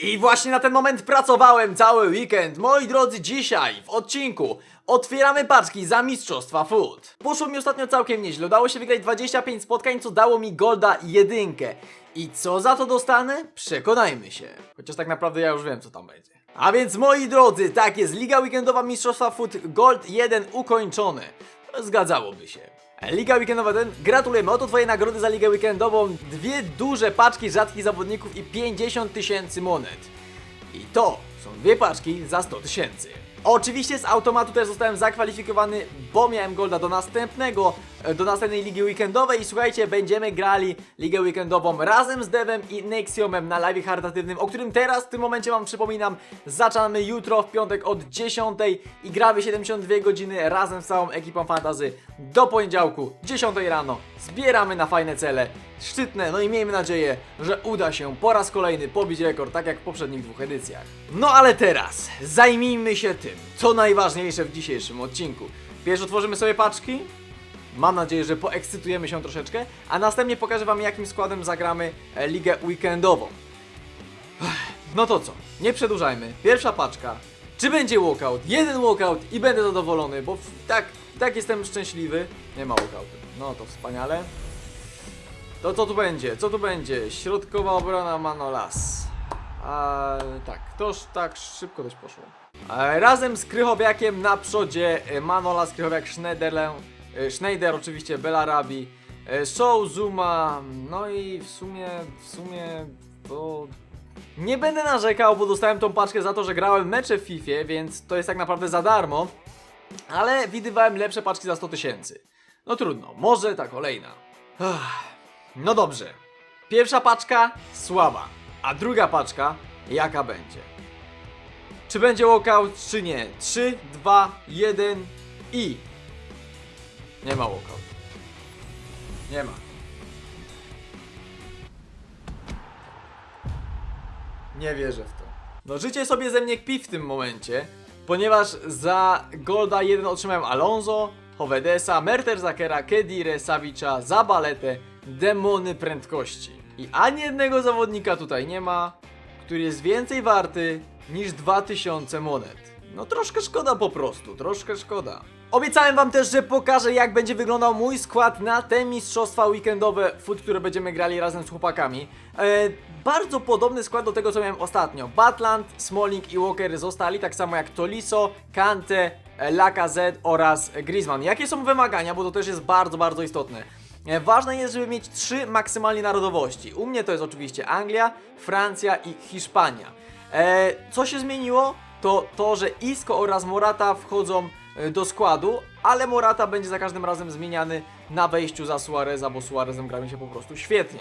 I właśnie na ten moment pracowałem cały weekend. Moi drodzy, dzisiaj w odcinku otwieramy paczki za Mistrzostwa Food. Poszło mi ostatnio całkiem nieźle. Udało się wygrać 25 spotkań, co dało mi Golda jedynkę. I co za to dostanę? Przekonajmy się. Chociaż tak naprawdę ja już wiem, co tam będzie. A więc moi drodzy, tak jest, Liga Weekendowa Mistrzostwa Food Gold 1 ukończone. Zgadzałoby się. Liga Weekendowa 1, gratulujemy, oto twoje nagrody za Ligę Weekendową, dwie duże paczki rzadkich zawodników i 50 tysięcy monet. I to są dwie paczki za 100 tysięcy. Oczywiście z automatu też zostałem zakwalifikowany, bo miałem golda do następnego, do następnej ligi weekendowej i słuchajcie, będziemy grali ligę weekendową razem z Devem i Nexiomem na live charytatywnym, o którym teraz w tym momencie wam przypominam, zaczynamy jutro w piątek od 10 i gramy 72 godziny razem z całą ekipą fantazy do poniedziałku 10 rano. Zbieramy na fajne cele, szczytne, no i miejmy nadzieję, że uda się po raz kolejny pobić rekord, tak jak w poprzednich dwóch edycjach. No ale teraz zajmijmy się tym, co najważniejsze w dzisiejszym odcinku. Pierwszy otworzymy sobie paczki, Mam nadzieję, że poekscytujemy się troszeczkę, a następnie pokażę Wam, jakim składem zagramy e, ligę weekendową. No to co? Nie przedłużajmy. Pierwsza paczka. Czy będzie walkout? Jeden walkout i będę zadowolony, bo tak, tak jestem szczęśliwy. Nie ma walkoutu. No to wspaniale. To co tu będzie? Co tu będzie? Środkowa obrona Manolas. A, tak, toż tak szybko dość poszło. E, razem z Krychowiakiem na przodzie e, Manolas, Krychowiak, Schneiderle, Schneider oczywiście, Belarabi, e, Show, Zuma, no i w sumie, w sumie to... Nie będę narzekał, bo dostałem tą paczkę za to, że grałem mecze w FIFA, więc to jest tak naprawdę za darmo, ale widywałem lepsze paczki za 100 tysięcy. No trudno, może ta kolejna. No dobrze. Pierwsza paczka słaba, a druga paczka jaka będzie? Czy będzie walkout, czy nie? 3, 2, 1 i. Nie ma walkout. Nie ma. Nie wierzę w to. No życie sobie ze mnie kpi w tym momencie, ponieważ za Golda 1 otrzymałem Alonso, Hovedesa, Merterzakera, Kedire, Savicza, Zabaletę, Demony Prędkości. I ani jednego zawodnika tutaj nie ma, który jest więcej warty niż 2000 monet. No troszkę szkoda po prostu, troszkę szkoda. Obiecałem wam też, że pokażę jak będzie wyglądał mój skład na te mistrzostwa weekendowe foot, które będziemy grali razem z chłopakami. E, bardzo podobny skład do tego co miałem ostatnio. Batland, Smalling i Walker zostali, tak samo jak Tolisso, Kante, Lacazette oraz Griezmann. Jakie są wymagania, bo to też jest bardzo, bardzo istotne. E, Ważne jest, żeby mieć trzy maksymalnie narodowości. U mnie to jest oczywiście Anglia, Francja i Hiszpania. E, co się zmieniło? To to, że Isco oraz Morata wchodzą do składu, ale Morata będzie za każdym razem zmieniany na wejściu za Suareza, bo Suarezem gra mi się po prostu świetnie.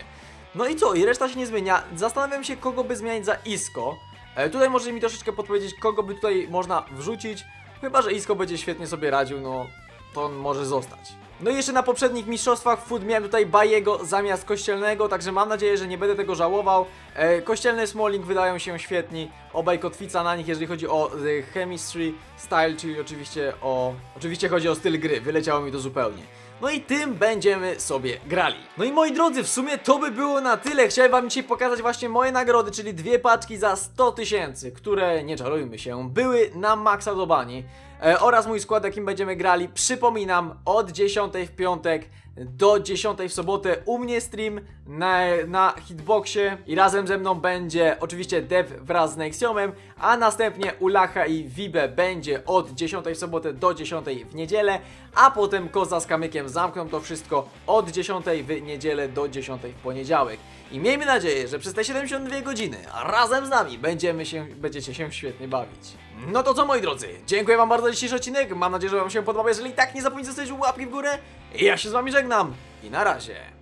No i co? I reszta się nie zmienia. Zastanawiam się, kogo by zmieniać za Isco. E, tutaj możecie mi troszeczkę podpowiedzieć, kogo by tutaj można wrzucić. Chyba, że Isco będzie świetnie sobie radził, no to on może zostać. No i jeszcze na poprzednich mistrzostwach food miałem tutaj Bajego zamiast Kościelnego, także mam nadzieję, że nie będę tego żałował. E, Kościelny Smalling wydają się świetni, obaj kotwica na nich, jeżeli chodzi o e, chemistry, style, czyli oczywiście o... Oczywiście chodzi o styl gry, wyleciało mi to zupełnie. No i tym będziemy sobie grali. No i moi drodzy, w sumie to by było na tyle. Chciałem wam dzisiaj pokazać właśnie moje nagrody, czyli dwie paczki za 100 tysięcy, które, nie czarujmy się, były na maksa do bani. E, oraz mój skład, jakim będziemy grali. Przypominam, od 10 w piątek do 10 w sobotę u mnie stream na, na hitboxie i razem ze mną będzie oczywiście Dev wraz z Nexiomem, a następnie u Lacha i Vibe będzie od 10 w sobotę do 10 w niedzielę, a potem Koza z Kamykiem zamkną to wszystko od 10 w niedzielę do 10 w poniedziałek. I miejmy nadzieję, że przez te 72 godziny razem z nami będziemy się, będziecie się świetnie bawić. No to co moi drodzy, dziękuję wam bardzo za dzisiejszy odcinek, mam nadzieję, że wam się podobał, jeżeli tak nie zapomnijcie zostawić łapki w górę. I ja się z wami żegnam i na razie.